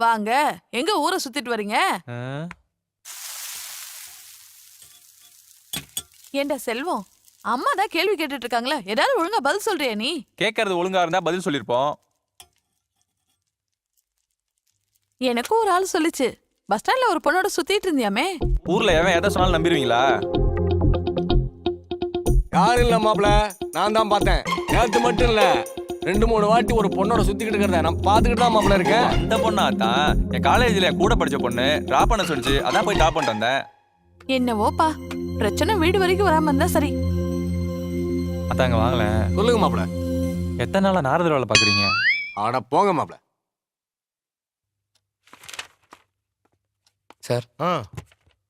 வாங்க. எங்க ஊரை சுத்திட்டு வர்றீங்க ஆ? ஏண்டா செல்வம்? அம்மா தான் கேள்வி கேட்டுட்டு இருக்காங்களே. ஏதாவது ஒழுங்கா பதில் சொல்றியா நீ? கேட்கறது ஒழுங்கா இருந்தா பதில் சொல்லிருப்போம். எனக்கும் ஒரு ஆள் சொல்லுச்சு. பஸ் ஸ்டாண்ட்ல ஒரு பொண்ணோட சுத்திட்டு இருந்தியாமே? ஊர்ல எவன் எதை சொன்னாலும் நம்பிடுவீங்களா? யாரும் இல்ல மாப்ள நான் தான் பார்த்தேன். நேத்து மட்டும் இல்ல. ரெண்டு மூணு வாட்டி ஒரு பொண்ணோட சுத்திக்கிட்டு இருக்கிறத நான் பார்த்துக்கிட்டு தான் மாப்ள இருக்கேன். அந்த பொண்ணா தான் என் காலேஜ்ல கூட படிச்ச பொண்ணு. டிராப் பண்ண சொல்லிச்சு. அதான் போய் டாப் பண்ணிட்டு வந்தேன். என்னவோப்பா பிரச்சனை வீடு வரைக்கும் வராம இருந்தா சரி. அதாங்க வாங்கல. சொல்லுங்க மாப்ள எத்தனை நாளா நாரதர் வேலை பாக்குறீங்க ஆட போங்க மாப்ள சார் ஆ.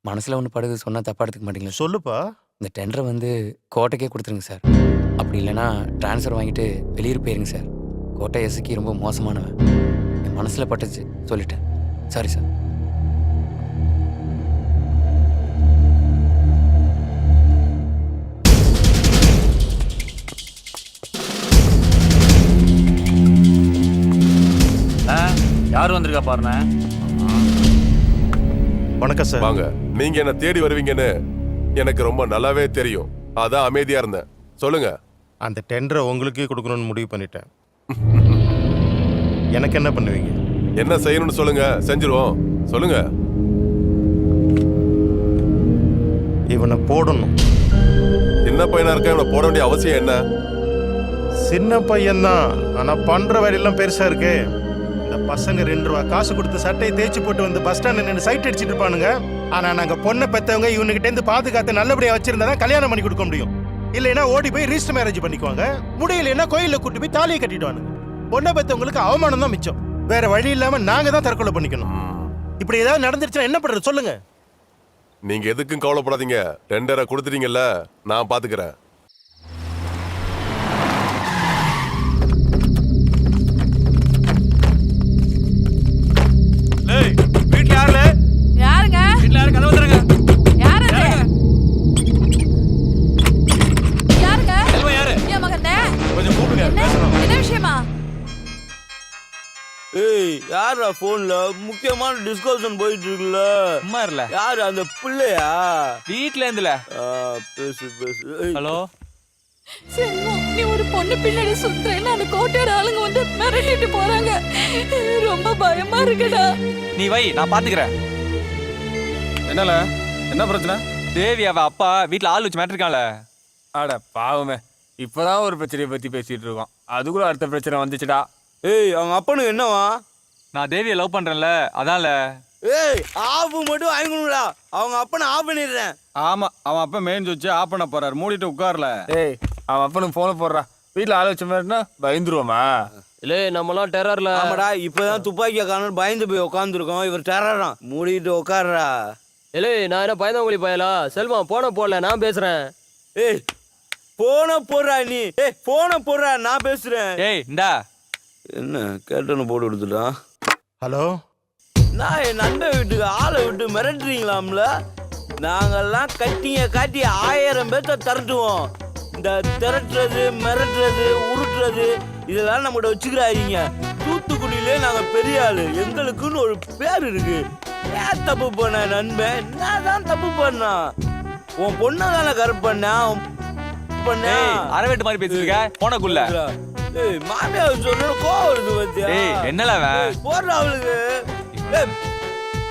மனசுல ஒன்று படுது சொன்னா தப்பா எடுத்துக்க மாட்டீங்களா? சொல்லுப்பா. இந்த டெண்டரை வந்து கோட்டைக்கே கொடுத்துருங்க சார். அப்படி இல்லைன்னா ட்ரான்ஸ்ஃபர் வாங்கிட்டு வெளியூர் போயிருங்க சார். கோட்டை எசுக்கி ரொம்ப மோசமானவன். என் மனசுல பட்டுச்சு. சொல்லிட்டேன். சாரி சார் யார் வந்திருக்கா பாருண்ணே வணக்கம் சார் வாங்க. நீங்க என்ன தேடி வருவீங்கன்னு எனக்கு ரொம்ப நல்லாவே தெரியும். அதான் அமைதியா இருந்தேன். சொல்லுங்க. அந்த டெண்டரை உங்களுக்கே கொடுக்கணும்னு முடிவு பண்ணிட்டேன். எனக்கு என்ன பண்ணுவீங்க? என்ன செய்யணும்னு சொல்லுங்க. செஞ்சிருவோம். சொல்லுங்க. இவனை போடணும். சின்ன பையனா இருக்க இவனை போட வேண்டிய அவசியம் என்ன? சின்ன பையன்தான் ஆனா பண்ற வேலையெல்லாம் பெருசா இருக்கே. இந்த பசங்க ரெண்டு ரூபா காசு கொடுத்து சட்டையை தேய்ச்சி போட்டு வந்து பஸ் ஸ்டாண்ட் நின்று சைட் அடிச்சிட்டு இருப்பானுங்க. ஆனா நாங்க பொண்ணை பெத்தவங்க இவனுகிட்ட இருந்து பாதுகாத்து நல்லபடியா வச்சிருந்தா தான் கல்யாணம் பண்ணி கொடுக்க முடியும். இல்லைன்னா ஓடி போய் ரிஜிஸ்டர் மேரேஜ் பண்ணிக்குவாங்க. முடியலைன்னா கோயில்ல கூட்டி போய் தாலியை கட்டிடுவானுங்க. பொண்ணை பெத்தவங்களுக்கு அவமானம் தான் மிச்சம். வேற வழி இல்லாம நாங்க தான் தற்கொலை பண்ணிக்கணும். இப்படி ஏதாவது நடந்துருச்சுன்னா என்ன பண்றது? சொல்லுங்க. நீங்க எதுக்கும் கவலைப்படாதீங்க. டெண்டரை கொடுத்துட்டீங்கல்ல நான் பாத்துக்கிறேன். ஏய் யாரா போன்ல முக்கியமான டிஸ்கஷன் போயிட்டு இருக்குல்ல சும்மா இருல. யாரு அந்த பிள்ளையா? வீட்ல இருந்துல. பேசு ஹலோ? செல்வம் நீ ஒரு பொண்ணு பின்னாடி சுத்துறேன்னு அந்த கோட்டையோட ஆளுங்க வந்து மிரட்டிட்டு போறாங்க. ரொம்ப பயமா இருக்குடா. நீ வை நான் பாத்துக்கிறேன். என்னல? என்ன பிரச்சனை? தேவி அவ அப்பா வீட்ல ஆள் வச்சு மாட்டிருக்கான்ல அட பாவமே. இப்பதான் ஒரு பிரச்சனையை பத்தி பேசிட்டு இருக்கோம். அதுக்குள்ள அடுத்த பிரச்சனை வந்துச்சுடா. ஏய் அவங்க அப்பனுக்கு என்னவா? நான் தேவியை லவ் பண்றேன்ல அதான்ல. ஏய் ஆஃப் மட்டும் வாங்கணும்டா அவங்க அப்பனை ஆஃப் பண்ணிடுறேன். ஆமா அவன் அப்ப மெயின் சுவிட்ச் ஆஃப் பண்ண போறாரு. மூடிட்டு உட்கார்ல. ஏய் அவன் அப்பனுக்கு போன போடுறா. வீட்டுல ஆள வச்ச மாதிரினா பயந்துருவோமா இல்லே நம்மலாம் டெரர்ல ஆமாடா இப்பதான் துப்பாக்கிய காணும் பயந்து போய் உட்காந்துருக்கோம் இவர் டெரரான் மூடிட்டு உட்காருடா இல்லே நான் என்ன பயந்தவங்களி பயலா? செல்வம் போன போடல நான் பேசுறேன். ஏய் போன போடுறா நீ. ஏய் போன போடுறா நான் பேசுறேன். ஏய் இந்தா. என்ன கேட்டனு போட்டு கொடுத்துட்டான் ஹலோ? நான் என் நண்பன் வீட்டுக்கு ஆளை விட்டு மிரட்டுறீங்களாம்ல? நாங்கெல்லாம் கட்டிங்க காட்டி ஆயிரம் பேர்த்த திரட்டுவோம். இந்த திரட்டுறது மிரட்டுறது உருட்டுறது இதெல்லாம் நம்மகிட்ட வச்சுக்கிறாதீங்க. தூத்துக்குடியிலே நாங்க பெரிய ஆளு. எங்களுக்குன்னு ஒரு பேர் இருக்கு. ஏன் தப்பு பண்ண நண்பன் நான் தான் தப்பு பண்ணா? உன் பொண்ணை தானே கரெக்ட் பண்ணேன் பண்ண? அரவேட்டு மாதிரி பேசிருக்க போனக்குள்ள மாமியார் சொல்ற கோவம் வருது பத்தியா? ஏய் என்னல அவன் போடுற அவளுக்கு. ஏய்,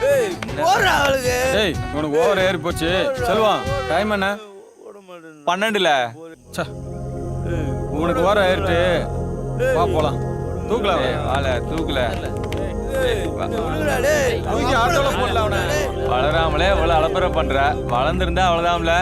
ஏய் போடுற அவளுக்கு. ஏய் உனக்கு ஓவர் ஏறி போச்சு. செல்வம் டைம் என்ன? போட மாட்டேன் பன்னெண்டுல. ச்சே, உனக்கு ஓவர் ஏறிட்டு வா போலாம். தூக்கல தூக்கி ஆட்டோல போடல அவனை வளராமலே இவ்வளவு அலப்பறை பண்ற. வளர்ந்துருந்தா அவ்வளவுதான்ல.